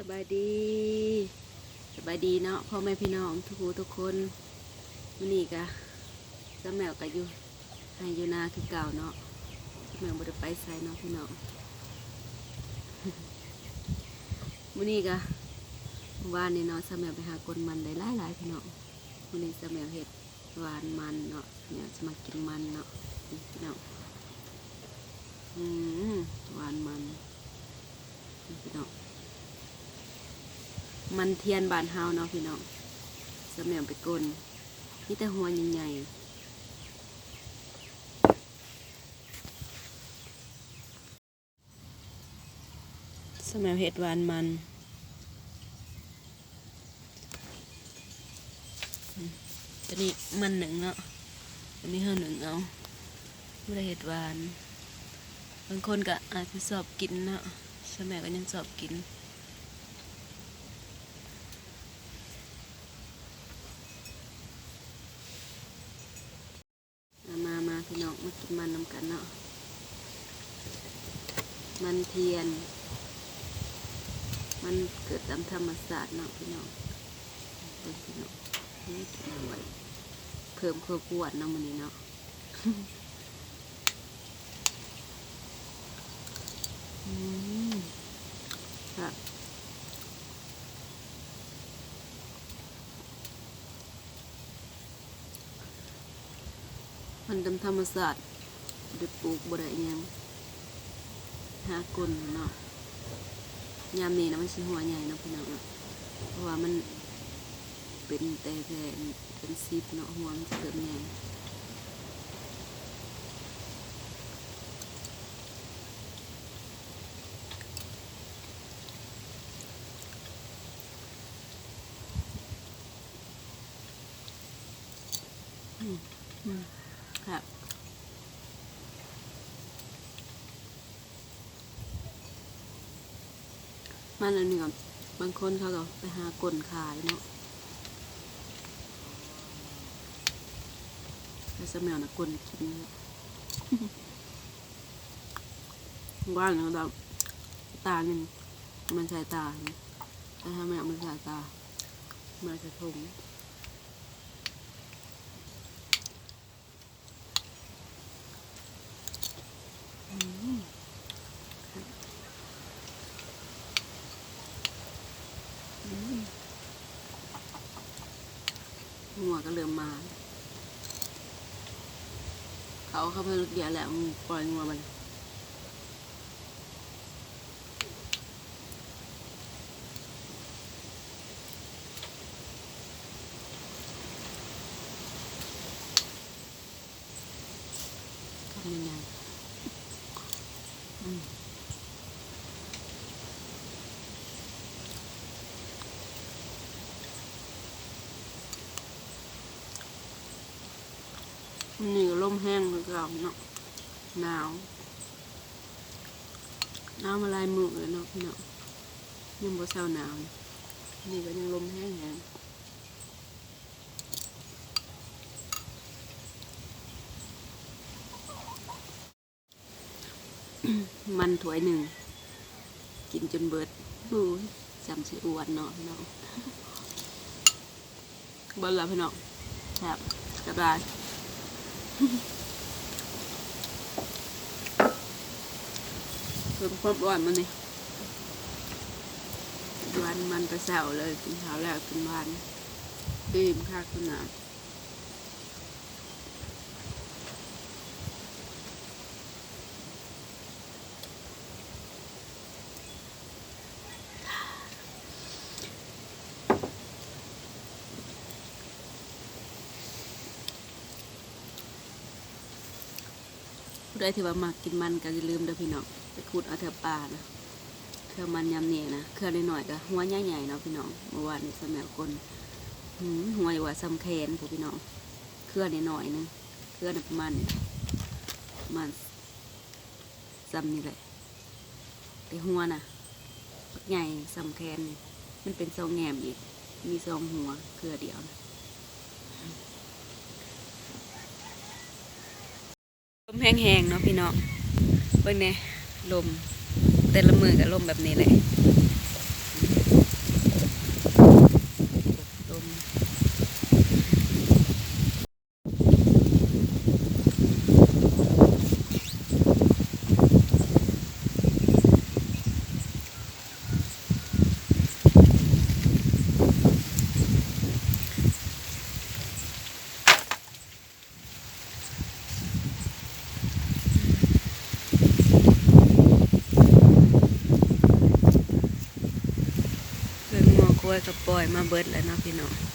สบายดีสบายดีเนาะพ่อแม่พี่น้องทุกทุกคนวันนี้กะสแมวกะอยู่ให้อยู่นาคือเก่าเนาะสแมวบ่ได้ไปใส่เนาะพี่น้องวันนี้กะเมื่อวานนี่เนาะสแมวไปหากลมันได้หลายหลายๆพี่น้องวันนี้สแมวเห็ดหวานมันเนาะเนี่ยจะมากินมันเนาะนี่พี่น้องอืมหวานมันนี่พี่น้อง มันเทียนบานเฮาเนาะพี่น้องสมัยไปกลนนี่แต่หัวใหญ่ๆสมัยเห็ดหวานมันตัวนี้มันหนึ่งเนาะตัวนี้เฮาหนึ่งเอาไม่ได้เห็ดหวาน บางคนก็อาจจะสอบกินเนาะสมัยก็ยังสอบกิน มามามาพี่น้องมา กันเนาะ มันเทียน มันเกิดตามธรรมศาสตร์เนาะพี่น้องเบิ่งพี่น้องนี่กินเอาไว้เพิ่มความปวดเนาะมันนี้เนาะอืมครับมันตามธรรมศาสตร์ บ่ได้ปลูกบ่ได้ยังหากลเนาะยามนี้นะมันสิหัวใหญ่เนาะพี่น้องเนาะเพราะว่ามันเป็นแต่แค่เป็นซิปเนาะหัวมันจะเริ่มใหญ่อืมอืมครับ มันอันนี้กับบางคนเขาก็ไปหากลขายเนาะไปสมัยนะกลกินเนาะว่างเนาะเราตาหนึ่งมันใช่ตาแต่ถ้าไม่เอามันใช่ตามันจะทงอืม หัวก็เริ่มมา เขาเข้าไปรถเดียแหละมปล่อยงัวไปทำยังไงอืม นี่ก็ล่มแห้งคือเก่าเนาะหนาวหนาวมาลายมือเลยเนาะพี่เนาะยังบ่เศร้าหนาวนี่ก็ยังลมแห้งแห้งมันถ้วยหนึ่ง กินจนเบิดบูยจำชื่ออ้วนเนาะพี่น้องเบิดแล้วพี่น้องครับกระดาษ เพิ่มความอ่อนมันนี่วันมันไปเสาเลยกินข้าวแล้วกินวันดื่มค่ะคุณนา ผู้ใดที่ว่ามากินมันก็อย่าลืมเด้อพี่น้องไปขุดเอาแถวป่านะเครือมันยำเนี่ยนะเครือน้อยๆก็หัวใหญ่ๆเนาะพี่น้องเมื่อวานนี้สมัยคนหืมหัวอยู่ว่าซ้ำแขนผู้พี่น้องเครือน้อยๆนึงเครือน่ะประมาณนี้ประมาณซ้ำนี่แหละแต่หัวน่ะใหญ่ซ้ำแขนนี่มันเป็นทรงแงมอีกมีทรงหัวเครือเดียวนะ มแห้งๆเนาะพี่น้องเบิ่งเนี่ยลม แต่ละมือกับลมแบบนี้เลย อยก็ปล่อยมาเบิดแล้วเนาะพี่น้อง